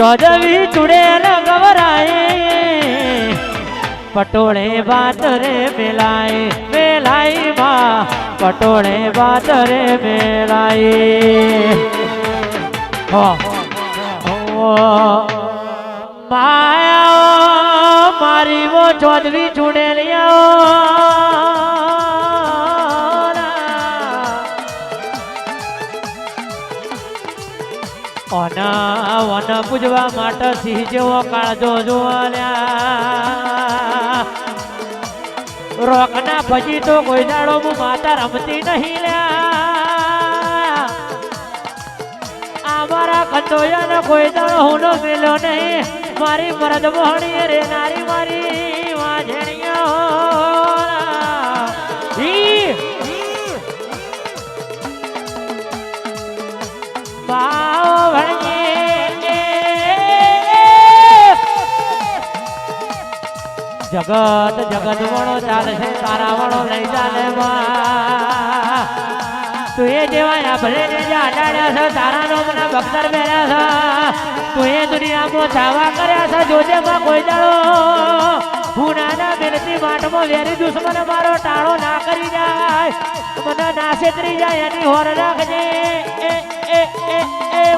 ચોદવી ચુડેલ ગવરાય પટોળે વાત રે મેલાય મેલાયમાં પટોળે વાત રે મેલાય હો. માયા મારી વો ચોદવી ચુડેલિયા ઓના વન પૂજવા માટે સિંહ જેવો કાળજો જોવાલ્યા. રોકના ભજી તો કોઈ દાડો હું માતા રમતી નહીં લ્યા. અમારા કંદોયાનો કોઈ દાડો હું નો મેલ્યો નહીં. મારી મરદ મોહણી રે નારી મારી વાજણીઓ. જગત જગત વણો ચાલે છે, તારા વણો લઈ ચાલે તું એ જેવા ભલે અડાડ્યા છે, તારા નો મને ભક્તર મેળ્યા છે. તું એ દુનિયામાં ચાવા કર્યા છે જોજે માં કોઈ દાડો. હું નાના બેનથી માટમાં વેરી દુશ્મન મારો ટાળો ના કરી જાય. મને ના તરી જાય, એની હોર રાખજે. એ એ એ એ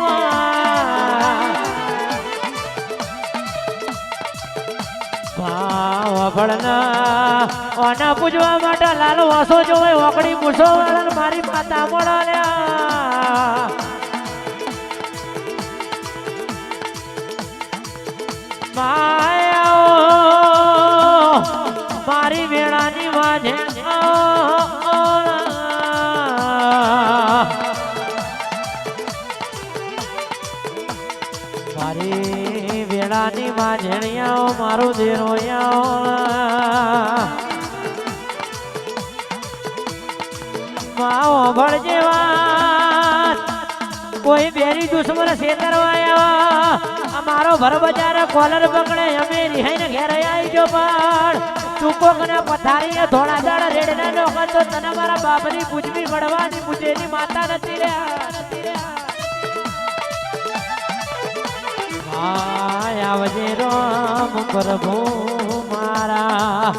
ભાવભળના ઓના પૂજવા માટે લાલ વાસો જોવે, ઓકડી પૂછો વાળા મારી માતા મળ્યા માયા મારી વેળાની વાજે મારી વેળાની માઝેણિયાઓ મારું દેરોયાઓ માઓ જેવા, કોઈ બેરી દુશ્મન છેતરવાયા આ મારો ભર બજાર કોલર પકડે, અમે રિહાઈને ઘેર આવી જો પણ. તું કોકને પથારીએ ધોળા દાડા રેડના નો તો તને મારા બાપની પૂજવી મળવાની પૂજેની માતા નથી રે આવજે રામ પ્રભુ મારા.